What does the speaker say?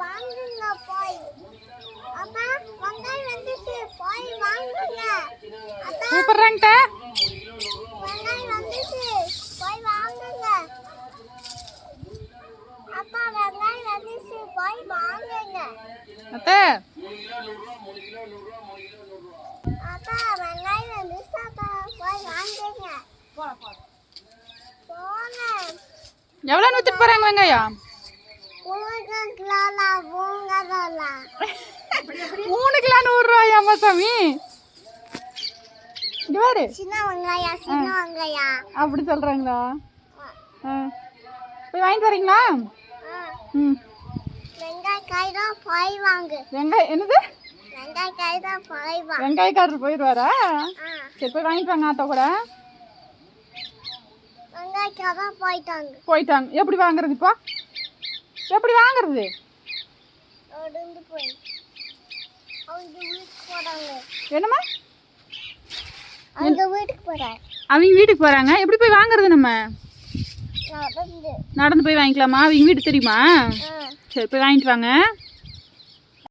வாங்குங்க போய். அப்பா வெங்காயம் வந்துச்சு. போய் வாங்குங்க. அப்பா கூப்பிட்றாங்கட்ட வெங்காயம் வந்துச்சு. போய் வாங்குங்க. அப்பா வெங்காயம் வந்துச்சு. போய் வாங்குங்க. அத்தை. அப்பா வெங்காயம் வந்துச்சு. அப்பா போய் வாங்குங்க. போங்க. எவ்வளோ வித்துட்டு போகிறாங்க வெங்காயம்? பூங்கலா பூங்கலா மூணு கிலோ நூறுரூவாயாம்மா சாமி பாரு. அப்படி சொல்கிறாங்களா ஆ. போய் வாங்கிட்டு வரீங்களா? ம். வெங்காய என்னது? வெங்காயக்காரர் போயிடுவாரா? சரி போய் வாங்கிட்டு வாங்க ஆத்தா கூட. வெங்காயக்காய் தான் போயிட்டாங்க. போயிட்டாங்க. எப்படி வாங்குறது இப்போ? எப்படி வாங்குறது? அவங்க வீட்டுக்கு போறாங்க. என்னம்மா? அவங்க வீட்டுக்கு போறாங்க. அவங்க வீட்டுக்கு போகிறாங்க எப்படி போய் வாங்குறது நம்ம? நடந்து. போய் வாங்கிக்கலாமா? அவங்க வீடு தெரியுமா? சரி போய் வாங்கிட்டு வாங்க.